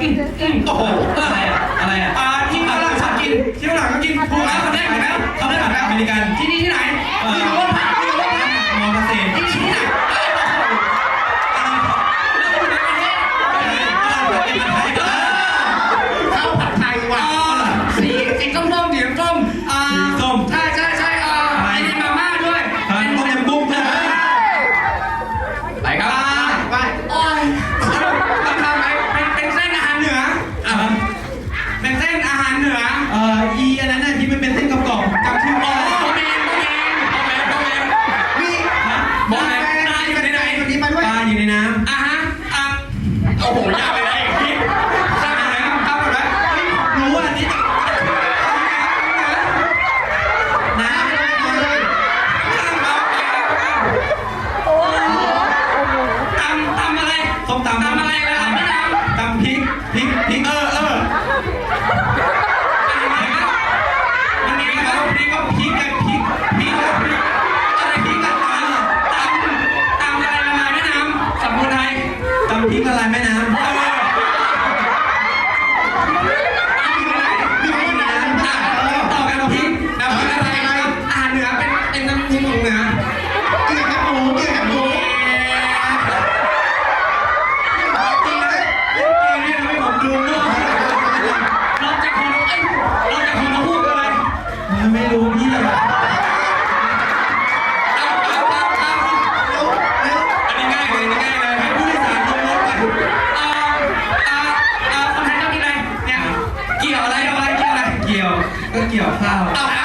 อืมอืมโอ้โหอะไรอะอะไรอะอ่าที่ฝรั่งชอบกินที่ฝรั่งก็กินถูกแล้วทำได้เห็นไหมทำได้แบบอเมริกันที่นี่ที่ไหนที่อยู่บ เป็นเส้นอาหารเหนือเอ่ออีอันนั้นน่ะที่มันเป็นเส้นกรอบๆจำชื่อโอ้ไม่ได้โหแมนโมแมนโมแมนโมแมนมีโมแมนตายอยู่ในไหนคนนี้มาด้วยปลาอยู่ในน้อะฮะอะโอ้โหยากเลยนะอย่างนี้ทราบหมดไหมครับทราบหมดไหมเฮ้ยำรู้ว่าอันนี้น้น้ำมาเลยำตำตำอะไรส้มตำตำอะไรแล้วไม่ตำตำพริกพริกพริกเออ เกี่ยวอะไรเกี่ยวก็เกี่ยวข้าว เอา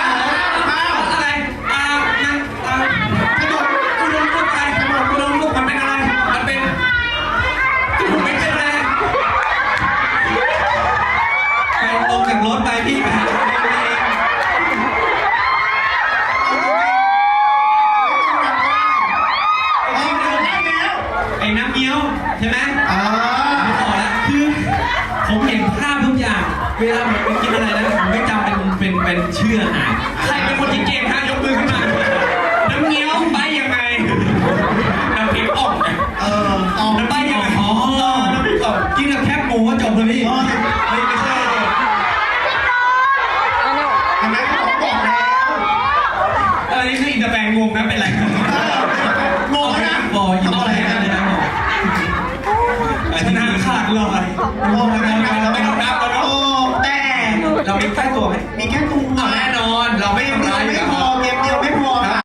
ผมเห็นภาพทุกอย่าง เวลาผมไปกินอะไรแล้วผมไม่จำเป็นเป็นเป็นชื่อหายใครเป็นคนที่เก่งฮะยกมือขึ้นมาน้ำเงี้ยวไปยังไงน้ำพริกอ่องเออตอกน้ำไปยังไงอ๋อน้ำพริกอ่กินกับแคบหมูจบเลยพี่ไอันนี้คืออินเตอร์แบงงงนะเป็นไรคร มีปใต้ตัวไหมมีแค่มตุงเอาแน่นอน เราไม่ได้